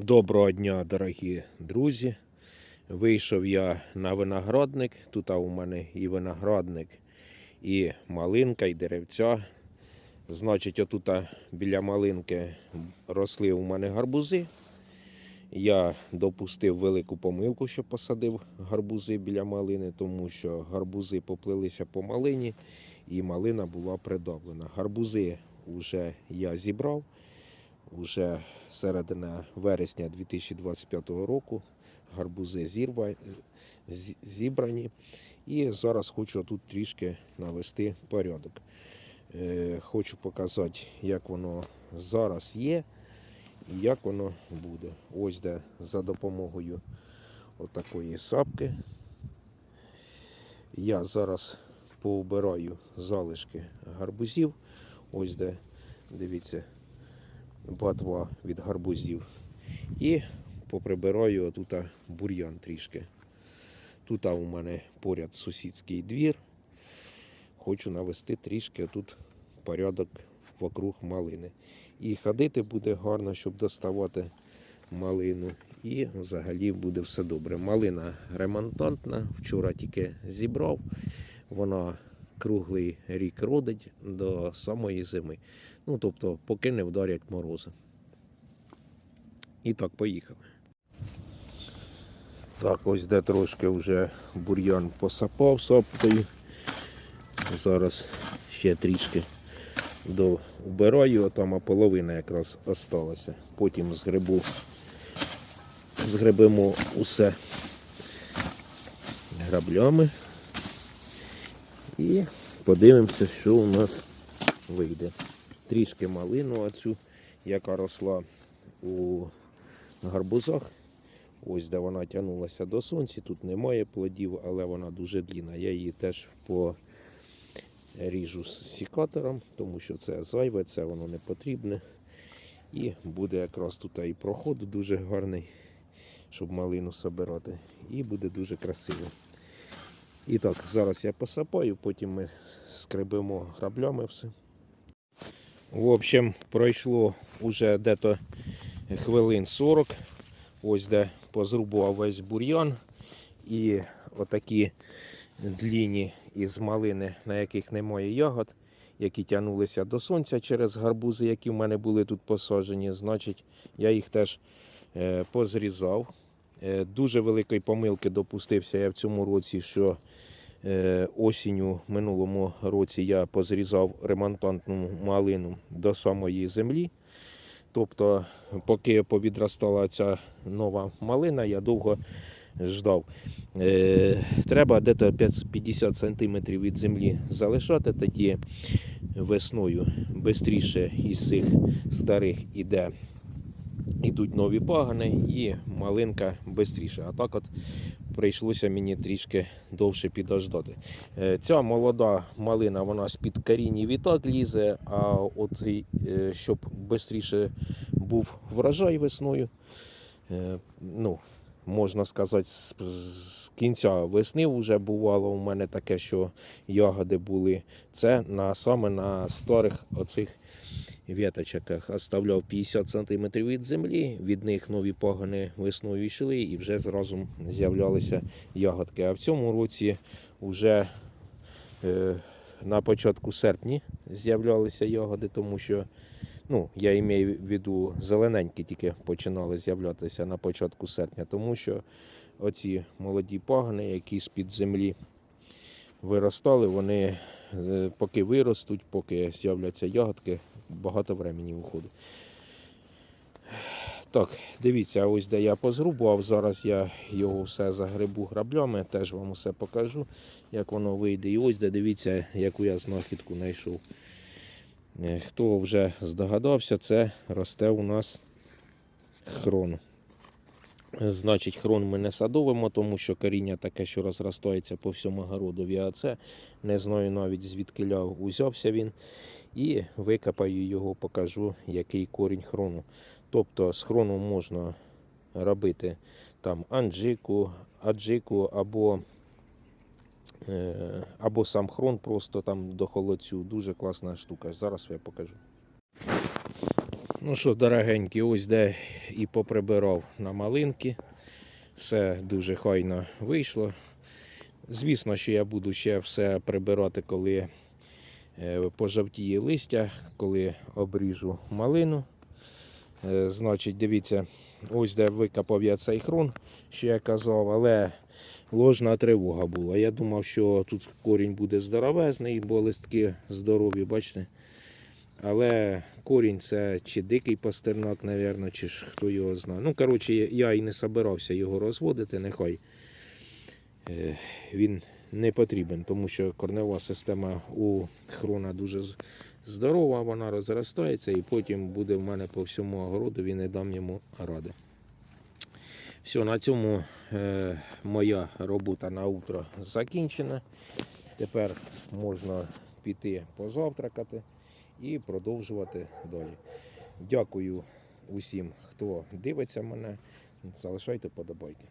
Доброго дня, дорогі друзі. Вийшов я на виноградник. Тут у мене і виноградник, і малинка, і деревця. Значить, отут біля малинки росли у мене гарбузи. Я допустив велику помилку, що посадив гарбузи біля малини, тому що гарбузи поплилися по малині і малина була придавлена. Гарбузи вже я зібрав. Уже середина вересня 2025 року гарбузи зірва, зібрані. І зараз хочу тут трішки навести порядок. Е, Хочу показати, як воно зараз є і як воно буде. Ось де за допомогою отакої сапки. Я зараз поубираю залишки гарбузів. Ось де, дивіться, батва від гарбузів. І поприбираю тут бур'ян трішки. Тут у мене поряд сусідський двір. Хочу навести трішки тут порядок вокруг малини. І ходити буде гарно, щоб доставати малину. І взагалі буде все добре. Малина ремонтантна. Вчора тільки зібрав. Вона круглий рік родить до самої зими. Ну, тобто, поки не вдарять морози. І так, поїхали. Так, ось де трошки вже бур'ян посапав сапкою. Зараз ще трішки убираю, а там половина якраз осталася. Потім згребу, згребемо усе граблями і подивимося, що у нас вийде. Трішки малину оцю, яка росла у гарбузах. Ось де вона тягнулася до сонця. Тут немає плодів, але вона дуже длінна. Я її теж поріжу з сікатором, тому що це зайве, це воно не потрібне. І буде якраз тут і проход дуже гарний, щоб малину собирати. І буде дуже красиво. І так, зараз я посапаю, потім ми скребемо граблями все. В общем, пройшло уже дето хвилин 40. Ось де позрубував весь бур'ян. І отакі длінні із малини, на яких немає ягод, які тягнулися до сонця через гарбузи, які в мене були тут посаджені. Значить, я їх теж е, позрізав. Е, Дуже великої помилки допустився я в цьому році, що осінню минулому році я позрізав ремонтантну малину до самої землі. Тобто, поки повідростала ця нова малина, я довго ждав. Е, треба десь 50 см від землі залишати, тоді весною швидше із цих старих іде. Ідуть нові пагани і малинка швидше. А так от прийшлося мені трішки довше підождати. Е, Ця молода малина, вона з-під коріння відтак лізе, а от е, щоб швидше був врожай весною, е, ну, можна сказати, з кінця весни вже бувало у мене таке, що ягоди були. Це на, саме на старих оцих віточках. Оставляв 50 см від землі, від них нові пагани весною йшли і вже зразу з'являлися ягодки. А в цьому році вже е, на початку серпня з'являлися ягоди, тому що ну, я маю в виду зелененькі тільки починали з'являтися на початку серпня, тому що оці молоді пагани, які з-під землі виростали, вони е, поки виростуть, поки з'являться ягодки, багато времени уходить. Так, дивіться, ось де я позрубував. Зараз я його все загребу граблями, теж вам усе покажу, як воно вийде. І ось де дивіться, яку я знахідку знайшов. Е, Хто вже здогадався, це росте у нас хрон. Е, Значить, хрон ми не садовимо, тому що коріння таке, що розростається по всьому городові, а це не знаю навіть звідки узявся він. І викопаю його, покажу, який корінь хрону. Тобто з хрону можна робити там анджику, аджику або, е, або сам хрон просто там до холодцю. Дуже класна штука. Зараз я покажу. Ну що, дорогенькі, ось де і поприбирав на малинки. Все дуже хайно вийшло. Звісно, що я буду ще все прибирати, коли е, пожовтіє листя, коли обріжу малину. Е, Значить, дивіться, ось де викопав я цей хрон, що я казав, але ложна тривога була. Я думав, що тут корінь буде здоровезний, бо листки здорові, бачите. Але корінь це чи дикий пастернак, мабуть, чи ж хто його знає. Ну, коротше, я і не собирався його розводити, нехай е, він не потрібен, тому що корнева система у хрона дуже здорова, вона розростається і потім буде в мене по всьому огороду, він не дам йому ради. Все, на цьому е, моя робота на утро закінчена. Тепер можна піти позавтракати і продовжувати далі. Дякую усім, хто дивиться мене. Залишайте подобайки.